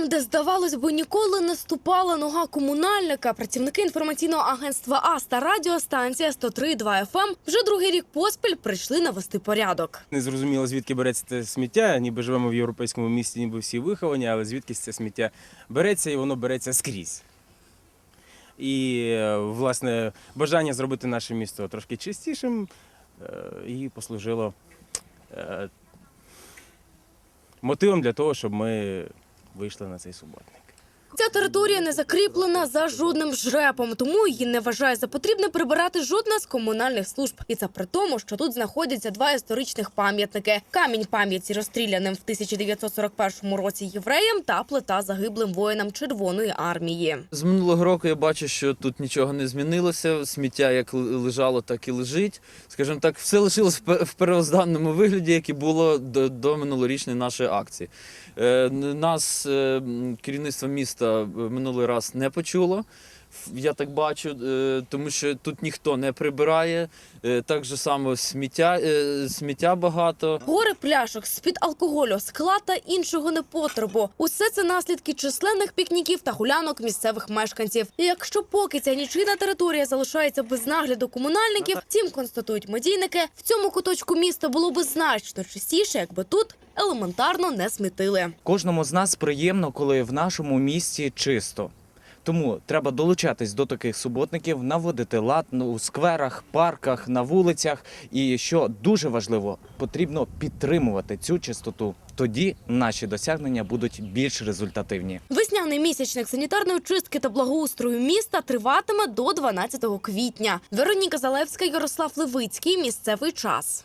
Там, де здавалось би, ніколи не ступала нога комунальника, працівники інформаційного агентства АС та радіостанція 103.2 FM ем вже другий рік поспіль прийшли навести порядок. Не зрозуміло, звідки береться це сміття. Ніби живемо в європейському місті, ніби всі виховані, але звідки це сміття береться, і воно береться скрізь. І, е, власне, бажання зробити наше місто трошки чистішим е, і послужило е, мотивом для того, щоб ми вийшли на цей суботник. Ця територія не закріплена за жодним жрепом, тому її не вважає за потрібне прибирати жодна з комунальних служб. І це при тому, що тут знаходяться два історичних пам'ятники: камінь пам'яті розстріляним в 1941 році євреям та плита загиблим воїнам Червоної армії. З минулого року я бачу, що тут нічого не змінилося. Сміття як лежало, так і лежить. Скажімо так, все лишилось в пе- первозданному вигляді, як і було до, до минулорічної нашої акції. Е, нас е, керівництво міста е, минулий раз не почуло. Я так бачу, е, тому що тут ніхто не прибирає. Е, Так же само сміття, е, сміття багато. Гори пляшок з-під алкоголю, скла та іншого непотребу. Усе це наслідки численних пікніків та гулянок місцевих мешканців. І якщо поки ця нічийна територія залишається без нагляду комунальників, втім констатують медійники, в цьому куточку міста було би значно чистіше, якби тут елементарно не смітили. Кожному з нас приємно, коли в нашому місті чисто. Тому треба долучатись до таких суботників, наводити лад у скверах, парках, на вулицях. І що дуже важливо, потрібно підтримувати цю чистоту. Тоді наші досягнення будуть більш результативні. Весняний місячник санітарної чистки та благоустрою міста триватиме до 12 квітня. Вероніка Залевська, Ярослав Левицький. Місцевий час.